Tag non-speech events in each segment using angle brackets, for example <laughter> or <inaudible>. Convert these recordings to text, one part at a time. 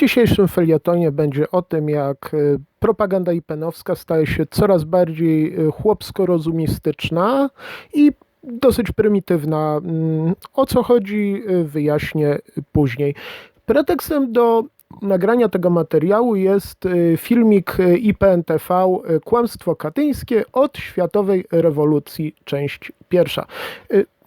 dzisiejszym felietonie będzie o tym, jak y, propaganda ipenowska staje się coraz bardziej y, chłopsko-rozumistyczna i dosyć prymitywna. Mm, O co chodzi, y, wyjaśnię później. Pretekstem do nagrania tego materiału jest filmik IPNTV Kłamstwo katyńskie od Światowej Rewolucji, część pierwsza.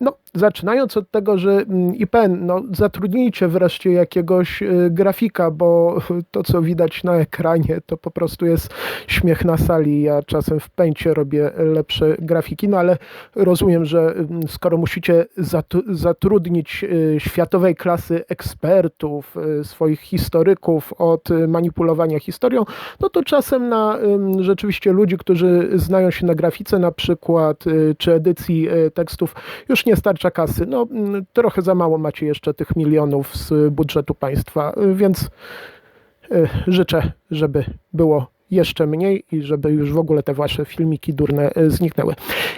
No, zaczynając od tego, że mm, IPN, no, zatrudnijcie wreszcie jakiegoś y, grafika, bo <laughs> to, co widać na ekranie, to po prostu jest śmiech na sali. Ja czasem w pęcie robię lepsze grafiki, no ale rozumiem, że mm, skoro musicie zatru- zatrudnić y, światowej klasy ekspertów, y, swoich historyków od manipulowania historią, no to czasem na rzeczywiście ludzi, którzy znają się na grafice na przykład, czy edycji tekstów, już nie starcza kasy. No mm, trochę za mało macie jeszcze tych milionów z budżetu państwa, więc y, życzę, żeby było jeszcze mniej i żeby już w ogóle te wasze filmiki durne y, zniknęły.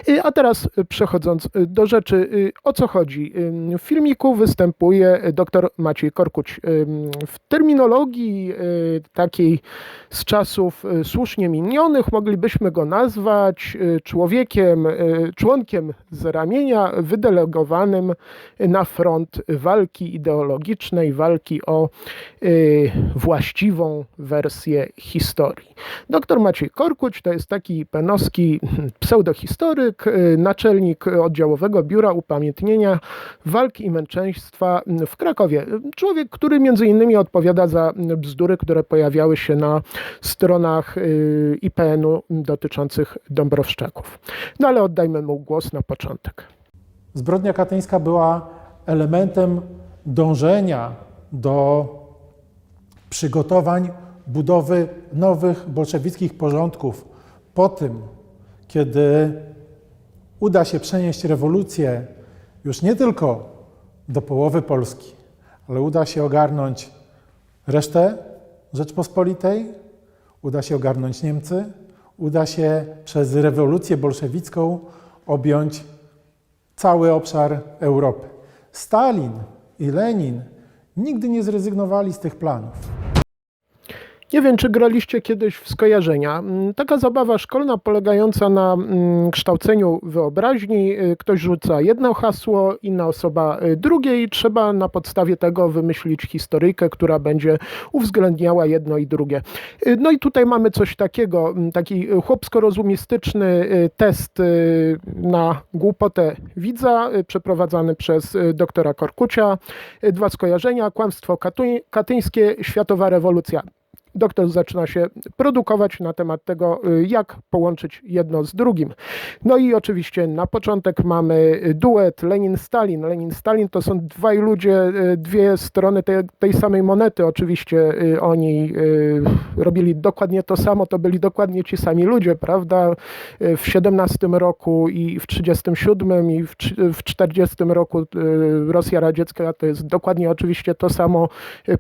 Y, A teraz y, przechodząc do rzeczy, o co chodzi? W filmiku występuje dr Maciej Korkuć. W terminologii takiej z czasów słusznie minionych moglibyśmy go nazwać człowiekiem, członkiem z ramienia wydelegowanym na front walki ideologicznej, walki o właściwą wersję historii. Doktor Maciej Korkuć to jest taki penowski <laughs> pseudohistoryk, y, naczelnik oddziałowego biura upamiętnienia walki i męczeństwa w Krakowie. Człowiek, który między innymi odpowiada za bzdury, które pojawiały się na stronach y, IPN-u dotyczących Dąbrowszczaków. No ale oddajmy mu głos na początek. Zbrodnia katyńska była elementem dążenia do przygotowań budowy nowych bolszewickich porządków po tym, kiedy uda się przenieść rewolucję już nie tylko do połowy Polski, ale uda się ogarnąć resztę Rzeczpospolitej, uda się ogarnąć Niemcy, uda się przez rewolucję bolszewicką objąć cały obszar Europy. Stalin i Lenin nigdy nie zrezygnowali z tych planów. Nie wiem, czy graliście kiedyś w skojarzenia. Mm, Taka zabawa szkolna polegająca na mm, kształceniu wyobraźni. Y, Ktoś rzuca jedno hasło, inna osoba y, drugie i trzeba na podstawie tego wymyślić historyjkę, która będzie uwzględniała jedno i drugie. Y, No i tutaj mamy coś takiego, mm, taki chłopsko-rozumistyczny test na głupotę widza, przeprowadzany przez doktora Korkucia. Dwa skojarzenia, kłamstwo katyńskie, światowa rewolucja doktor zaczyna się produkować na temat tego, y, jak połączyć jedno z drugim. No i oczywiście na początek mamy y, duet Lenin-Stalin. Lenin-Stalin to są dwaj ludzie, y, dwie strony tej, tej samej monety. Oczywiście oni robili dokładnie to samo, to byli dokładnie ci sami ludzie, prawda? W 17 roku i w 37 i w w 40 roku Rosja radziecka to jest dokładnie oczywiście to samo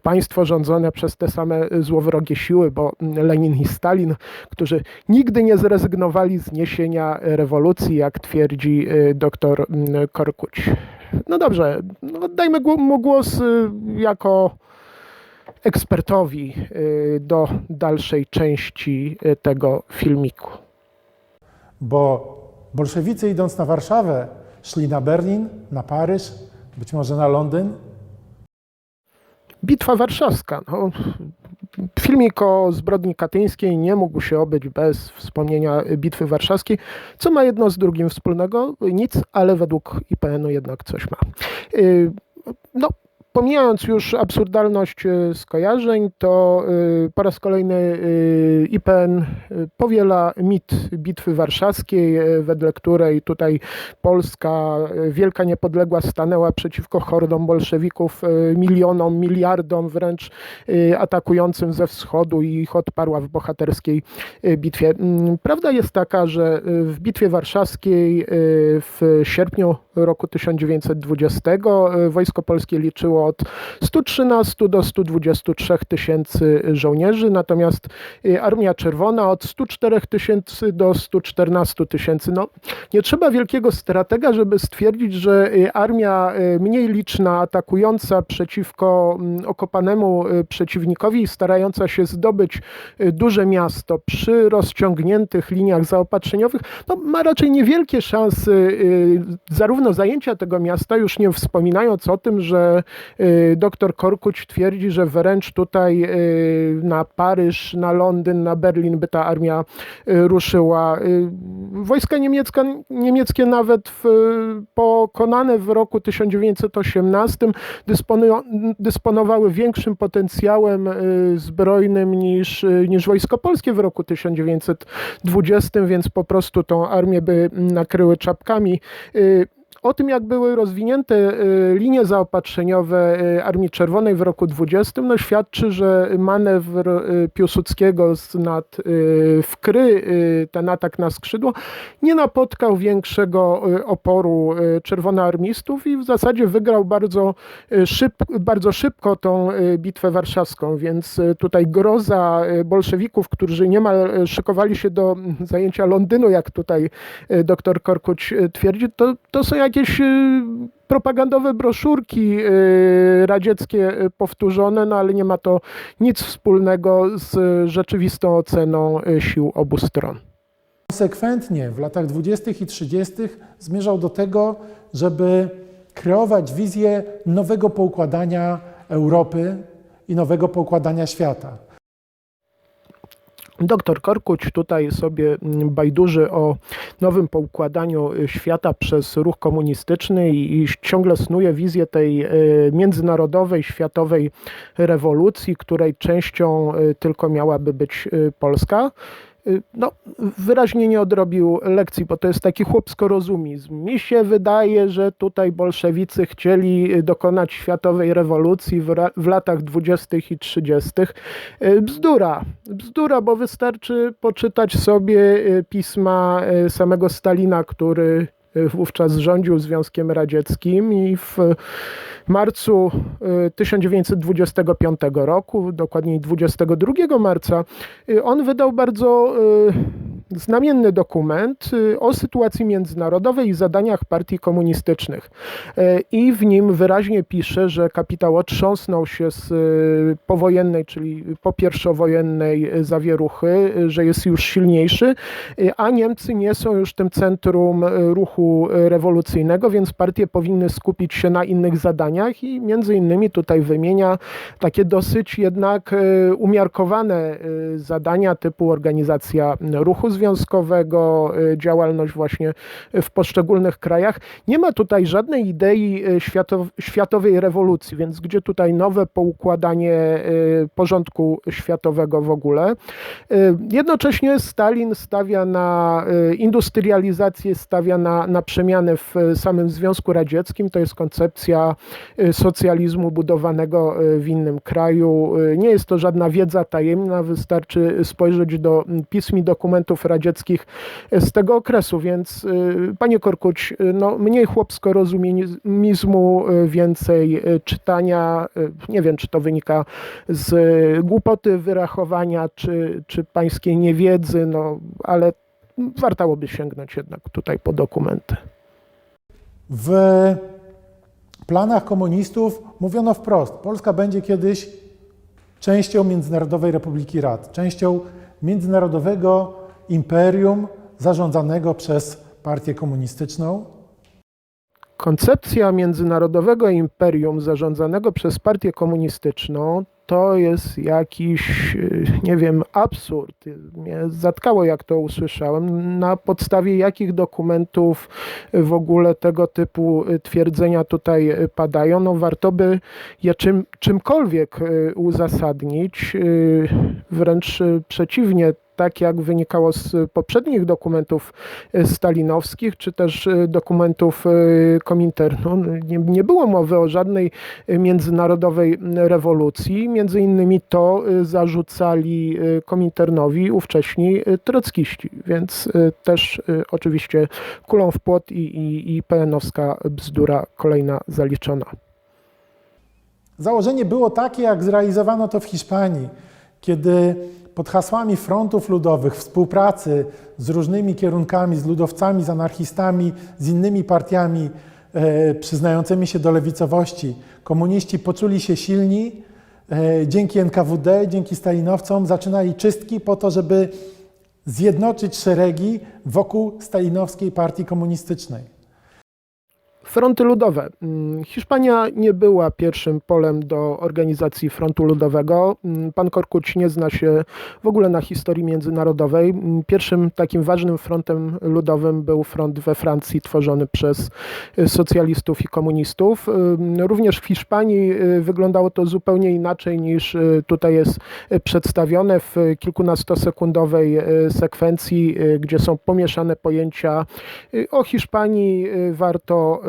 państwo rządzone przez te same y, złowrogie siły, bo Lenin i Stalin, którzy nigdy nie zrezygnowali z niesienia rewolucji, jak twierdzi y, doktor mm, Korkuć. No dobrze, no oddajmy gło- mu głos y, jako ekspertowi y, do dalszej części tego filmiku. Bo bolszewicy idąc na Warszawę szli na Berlin, na Paryż, być może na Londyn, Bitwa Warszawska. No, filmik o zbrodni katyńskiej nie mógł się obyć bez wspomnienia Bitwy Warszawskiej. Co ma jedno z drugim wspólnego? Nic, ale według IPN-u jednak coś ma. Y, No, pomijając już absurdalność y, skojarzeń, to y, po raz kolejny y, IPN powiela mit Bitwy Warszawskiej, wedle której tutaj Polska, wielka niepodległa, stanęła przeciwko hordom bolszewików, milionom, miliardom wręcz atakującym ze wschodu i ich odparła w bohaterskiej bitwie. Mm, Prawda jest taka, że w Bitwie Warszawskiej w sierpniu roku 1920 y, wojsko polskie liczyło od 113 do 123 tysięcy żołnierzy, natomiast y, Armia Czerwona od 104 tysięcy do 114 tysięcy. No, nie trzeba wielkiego stratega, żeby stwierdzić, że y, armia y, mniej liczna, atakująca przeciwko mm, okopanemu przeciwnikowi i starająca się zdobyć duże miasto przy rozciągniętych liniach zaopatrzeniowych, no, ma raczej niewielkie szanse zarówno zajęcia tego miasta, już nie wspominając o tym, że y, dr Korkuć twierdzi, że wręcz tutaj y, na Paryż, na Londyn, na Berlin by ta armia y, ruszyła. Wojska niemiecka, niemieckie nawet w, pokonane w roku 1918 dysponują, dysponowały większym potencjałem zbrojnym niż, niż wojsko polskie w roku 1920, więc po prostu tą armię by nakryły czapkami. O tym, jak były rozwinięte y, linie zaopatrzeniowe y, Armii Czerwonej w roku 20, no świadczy, że manewr y, Piłsudskiego nad Wkry, ten atak na skrzydło, nie napotkał większego oporu czerwonoarmistów i w zasadzie wygrał bardzo, szyb, bardzo szybko tą bitwę warszawską, więc tutaj groza bolszewików, którzy niemal szykowali się do mm, zajęcia Londynu, jak tutaj dr Korkuć twierdzi, to, to są jakieś y, propagandowe broszurki y, radzieckie y, powtórzone, no ale nie ma to nic wspólnego z rzeczywistą oceną sił obu stron. konsekwentnie w latach 20. i 30. zmierzał do tego, żeby kreować wizję nowego poukładania Europy i nowego poukładania świata. Doktor Korkuć tutaj sobie mm, bajduży o nowym poukładaniu y, świata przez ruch komunistyczny i, i ciągle snuje wizję tej y, międzynarodowej, światowej rewolucji, której częścią y, tylko miałaby być Polska. Y, No, wyraźnie nie odrobił lekcji, bo to jest taki chłopsko-rozumizm. Mi się wydaje, że tutaj bolszewicy chcieli y, dokonać światowej rewolucji w, w latach 20. i 30. Y, Bzdura. Bzdura, bo wystarczy poczytać sobie pisma samego Stalina, który wówczas rządził Związkiem Radzieckim i w marcu y, 1925 roku, dokładniej 22 marca, y, on wydał bardzo y, znamienny dokument y, o sytuacji międzynarodowej i zadaniach partii komunistycznych. Y, I w nim wyraźnie pisze, że kapitał otrząsnął się z y, powojennej, czyli po pierwszowojennej y, zawieruchy, że jest już silniejszy, a Niemcy nie są już tym centrum ruchu rewolucyjnego, więc partie powinny skupić się na innych zadaniach i między innymi tutaj wymienia takie dosyć jednak umiarkowane zadania typu organizacja ruchu związkowego, y, działalność właśnie w poszczególnych krajach. Nie ma tutaj żadnej idei y, światow- światowej rewolucji, więc gdzie tutaj nowe poukładanie y, porządku światowego w ogóle. Jednocześnie Stalin stawia na industrializację, stawia na, na przemianę w samym Związku Radzieckim. To jest koncepcja socjalizmu budowanego w innym kraju. Nie jest to żadna wiedza tajemna, wystarczy spojrzeć do mm, pism i dokumentów radzieckich z tego okresu, więc y, panie Korkuć, y, no, mniej chłopsko-rozumizmu, y, więcej czytania. Nie wiem, czy to wynika z głupoty wyrachowania, czy, czy pańskiej niewiedzy, no, ale wartałoby sięgnąć jednak tutaj po dokumenty. W planach komunistów mówiono wprost: Polska będzie kiedyś częścią Międzynarodowej Republiki Rad, częścią międzynarodowego imperium zarządzanego przez partię komunistyczną. Koncepcja międzynarodowego imperium zarządzanego przez partię komunistyczną to jest jakiś, y, nie wiem, absurd. Mnie zatkało, jak to usłyszałem. Na podstawie jakich dokumentów w ogóle tego typu y, twierdzenia tutaj y, padają? No warto by je czym, czymkolwiek uzasadnić. Wręcz przeciwnie, tak jak wynikało z poprzednich dokumentów y, stalinowskich, czy też y, dokumentów Kominternu, nie, nie było mowy o żadnej międzynarodowej rewolucji. Między innymi to zarzucali Kominternowi ówcześni trockiści, więc też oczywiście kulą w płot i, i, i PN-owska bzdura kolejna zaliczona. Założenie było takie, jak zrealizowano to w Hiszpanii, kiedy pod hasłami frontów ludowych, współpracy z różnymi kierunkami, z ludowcami, z anarchistami, z innymi partiami e, przyznającymi się do lewicowości, komuniści poczuli się silni, e, dzięki NKWD, dzięki stalinowcom zaczynali czystki po to, żeby zjednoczyć szeregi wokół stalinowskiej partii komunistycznej. Fronty ludowe. Mm, Hiszpania nie była pierwszym polem do organizacji frontu ludowego. Mm, Pan Korkuć nie zna się w ogóle na historii międzynarodowej. Mm, Pierwszym takim ważnym frontem ludowym był front we Francji tworzony przez y, socjalistów i komunistów. Również w Hiszpanii y, wyglądało to zupełnie inaczej niż y, tutaj jest przedstawione w kilkunastosekundowej sekwencji, gdzie są pomieszane pojęcia O Hiszpanii warto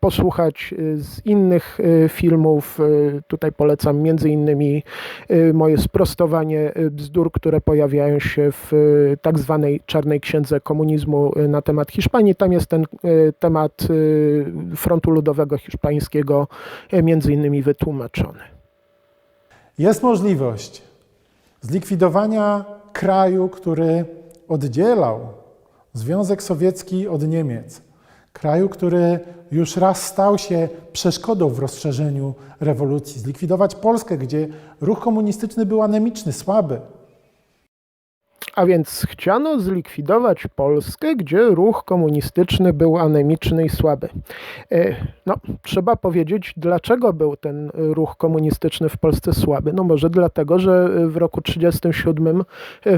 posłuchać y, z innych y, filmów. Y, Tutaj polecam między innymi y, moje sprostowanie y, bzdur, które pojawiają się w y, tak zwanej czarnej księdze komunizmu y, na temat Hiszpanii. Tam jest ten y, temat y, frontu ludowego hiszpańskiego y, między innymi wytłumaczony. Jest możliwość zlikwidowania kraju, który oddzielał Związek Sowiecki od Niemiec. Kraju, który już raz stał się przeszkodą w rozszerzeniu rewolucji. Zlikwidować Polskę, gdzie ruch komunistyczny był anemiczny, słaby. A więc chciano zlikwidować Polskę, gdzie ruch komunistyczny był anemiczny i słaby. E, No, trzeba powiedzieć, dlaczego był ten ruch komunistyczny w Polsce słaby. No może dlatego, że w roku 1937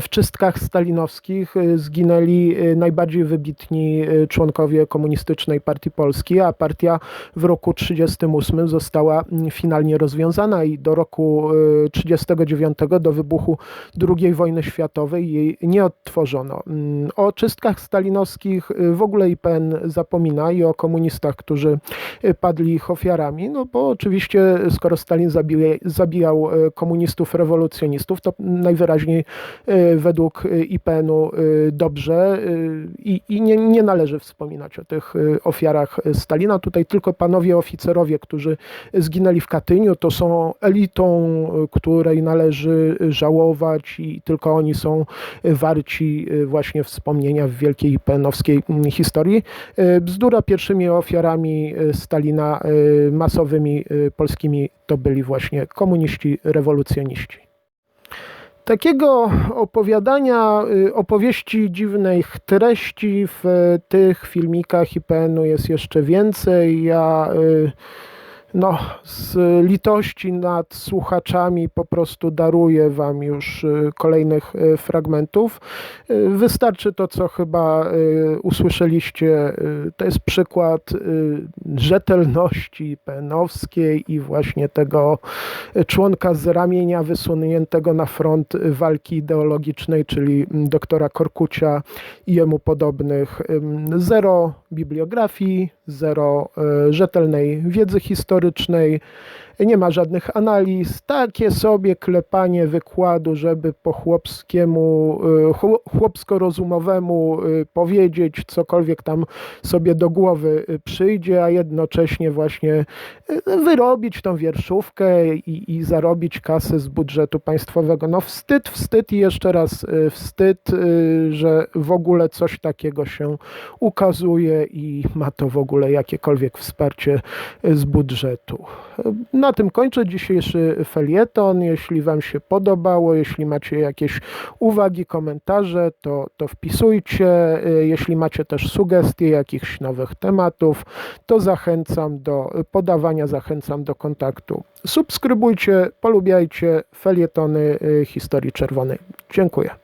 w czystkach stalinowskich e, zginęli e, najbardziej wybitni e, członkowie Komunistycznej Partii Polski, a partia w roku 1938 została mm, finalnie rozwiązana i do roku e, 1939, do wybuchu II wojny światowej, jej nie odtworzono. Mm, O czystkach stalinowskich y, w ogóle IPN zapomina i o komunistach, którzy y, padli ich ofiarami, no bo oczywiście skoro Stalin zabija, zabijał y, komunistów, rewolucjonistów, to najwyraźniej według IPN-u dobrze i, i nie, nie należy wspominać o tych ofiarach Stalina. Tutaj tylko panowie oficerowie, którzy zginęli w Katyniu, to są elitą, której należy żałować i tylko oni są warci y, właśnie wspomnienia w wielkiej penowskiej mm, historii. Y, Bzdura pierwszymi ofiarami y, Stalina masowymi polskimi to byli właśnie komuniści, rewolucjoniści. Takiego opowiadania, opowieści dziwnych treści w tych filmikach IPN-u jest jeszcze więcej. Ja no, z litości nad słuchaczami po prostu daruję Wam już y, kolejnych y, fragmentów. Y, Wystarczy to, co chyba usłyszeliście. To jest przykład rzetelności penowskiej i właśnie tego członka z ramienia wysuniętego na front walki ideologicznej, czyli mm, doktora Korkucia i jemu podobnych. Zero bibliografii, zero rzetelnej wiedzy historycznej, historycznej nie ma żadnych analiz, takie sobie klepanie wykładu, żeby po chłopskiemu, chło- chłopsko-rozumowemu y, powiedzieć cokolwiek tam sobie do głowy y, przyjdzie, a jednocześnie właśnie wyrobić tą wierszówkę i, i zarobić kasę z budżetu państwowego. No wstyd, wstyd i jeszcze raz wstyd, że w ogóle coś takiego się ukazuje i ma to w ogóle jakiekolwiek wsparcie z budżetu. Na tym kończę dzisiejszy felieton. Jeśli Wam się podobało, jeśli macie jakieś uwagi, komentarze, to, to wpisujcie. Jeśli macie też sugestie jakichś nowych tematów, to zachęcam do podawania, zachęcam do kontaktu. Subskrybujcie, polubiajcie felietony y, Historii Czerwonej. Dziękuję.